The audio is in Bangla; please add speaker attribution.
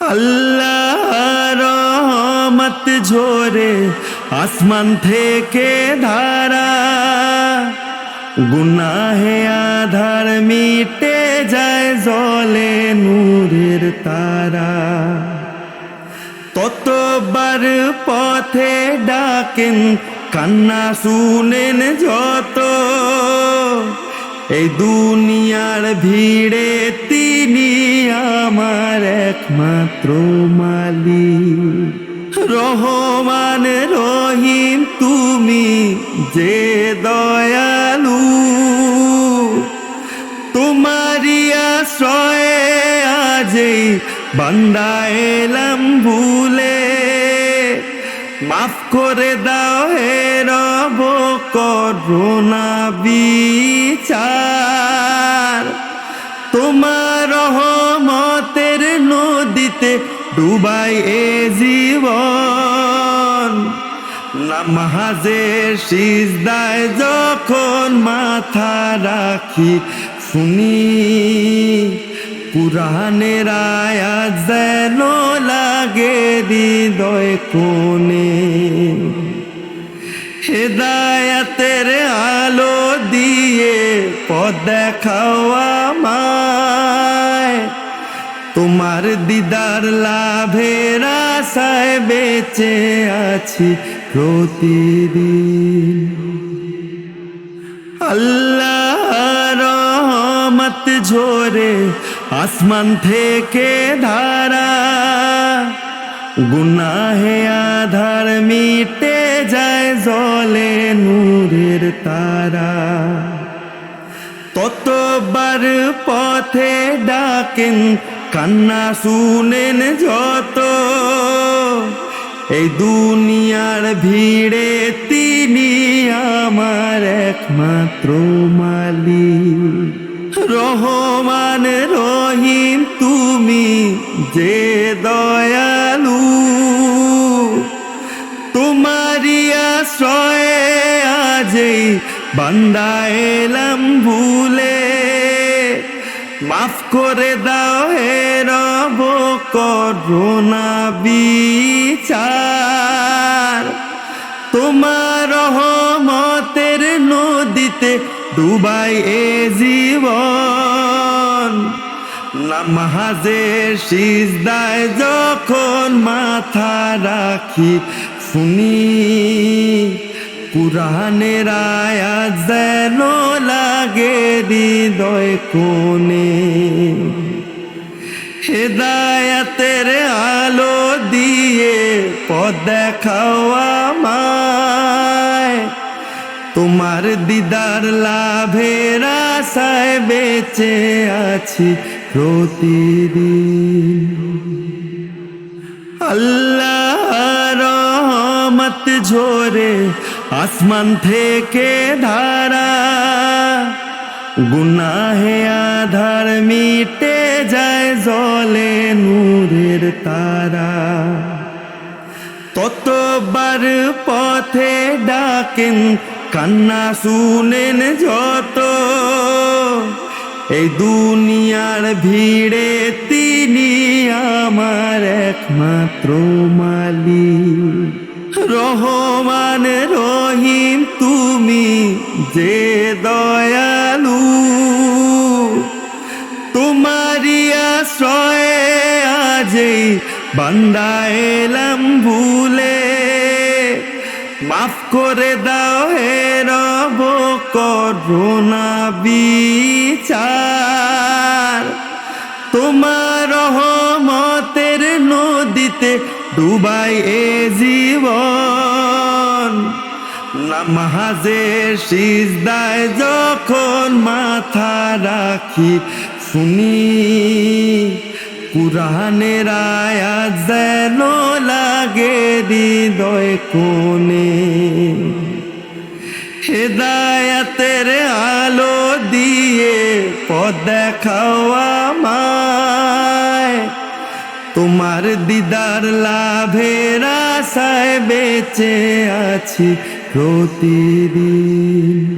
Speaker 1: আল্লাহ রহমত ঝরে আসমান থেকে ধারা, গুনাহে আধার মিটে যায় জলে নূরের তারা। ততবার পথে ডাকেন, কান্না শুনেন যত। এই দুনিয়ার ভিড়ে আমার একমাত্র মালিক রহমান, রহিম, তুমি যে দয়ালু। তোমারি আশ্রয়ে আজই বান্দা এলাম ভুলে। মাফ করে দাও হে রব করোনা বিচার। তোমার রহমতের নদীতে ডুবাই এ জীবন। নামাজের সিজদায় যখন মাথা রাখি, শুনি পুরাণের আয়াত যেন লাগে হৃদয় কোণে। হেদায়াতের আলো দিয়ে পথ দেখাও আমায় তোমার দিদার লাভের আশায় বেঁচে আছি প্রতিদিন। আল্লাহ রহমত ঝোরে আসমান থেকে ধারা, গুনাহে আধার মিটে যায় জলে নূরের তারা। ততবার পথে ডাকেন কান্না শুনেন যত। এই দুনিয়ার ভিড়ে তিনি আমার একমাত্র মালি রহমান, রহিম, তুমি যে দয়ালু। তোমারি আশ্রয়ে আজই বান্দা এলাম ভুলে। মাফ করে দাও হে রব করোনা বিচার। তোমার রহমতের নদীতে ডুবাই এ জীবন। নামাজের সিজদায় যখন মাথা রাখি, শুনি। পুরাণের আয়াত যেন লাগে হৃদয় কোণে। হেদায়াতের আলো দিয়ে পথ দেখাও আমায়। তোমার দিদার লাভের আশায় বেঁচে আছি প্রতিদিন। আল্লাহ রহমত ঝরে আসমান থেকে ধারা, গুনাহে আধার মিটে যায় জলে নূরের তারা। ততবার পথে ডাকেন, কান্না শুনেন যত। এই দুনিয়ার ভিড়ে তিনি আমার একমাত্র মালি রহমান দয়ালু তোমারি আশ্রয়ে আজই বান্দা এলাম ভুলে। মাফ করে দাও হে রব করোনা বিচার। তোমার রহমতের নদীতে ডুবাই এ জীবন। নামাজের সিজদায় যখন মাথা রাখি, শুনি পুরাণের আয়াত যেন লাগে হৃদয় কোণে। হেদায়াতের আলো দিয়ে পথ দেখাও আমায়। তোমার দিদার লাভের আশায় বেঁচে আছি প্রতিদিন।